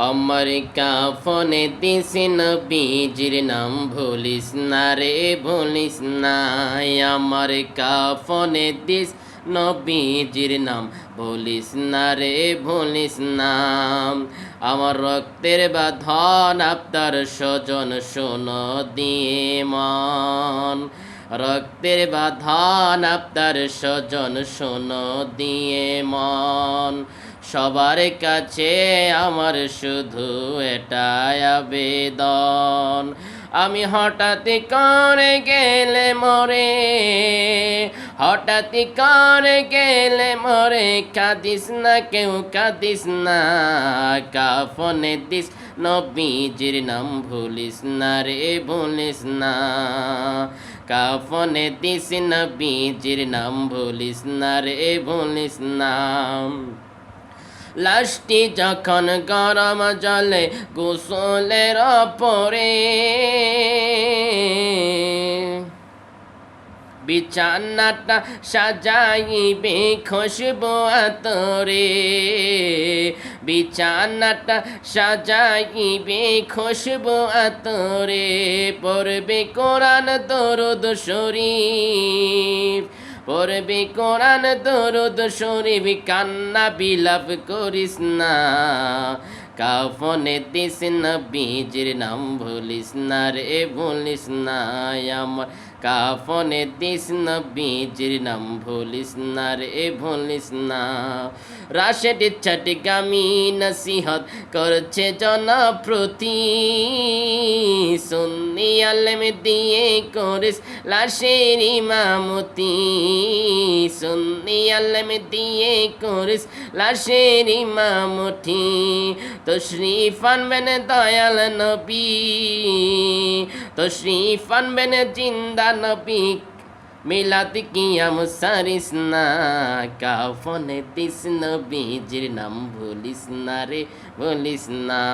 আমার কাফনে দিস নবীজির নাম ভুলিস না রে ভুলিস না আমার কাফনে দিস নবীজির নাম ভুলিস না রে ভুলিস না আমার রক্তের বাঁধন আপনার স্বজন শোন দিয়ে মন রক্তের বাঁধন আপনার স্বজন শোন, দিয়ে মন। সবার কাছে আমার শুধু এটাই আবেদন। আমি হঠাৎ করে গেলে মরে, হঠাৎ করে গেলে মরে। কাঁদিস না কেউ, কাঁদিস না, কাফনে দিস নবীজির নাম ভুলিস না রে, ভুলিস না। কাফনে দিস নবীজির নাম ভুলিস না রে, ভুলিস না। লাশটি যখন গরম জলে গোসলের পরে বিছানাটা সাজাইবে খুশবু আতরে। বিছানাটা সাজাইবে খুশবু আতরে, পড়বে কোরআন দরুদ শরীফ। পড়বে কোরআন দরুদ শরীফ, কান্না বিলাপ করিস না। কাফনে দিস না, বীজের নাম ভুলিস না রে, ভুলিস না আমার কাফনে দিস না, বীজের নাম ভুলিস না রে, ভুলিস না। রাশেদ ছটগামি নসিহত করছে জনপ্রতি। সুন্নি আলম দিয়ে করিস লাশের ইমামতি। সুন্নি আলম দিয়ে করিস লাশের ইমামতি। তশরিফ আনবেন দয়াল নবী। তশরিফ আনবেন জিন্দা নবী মিলাদ কিয়াম সারিস না, কাফনে দিস নবীজির নাম ভুলিস না রে, ভুলিস না।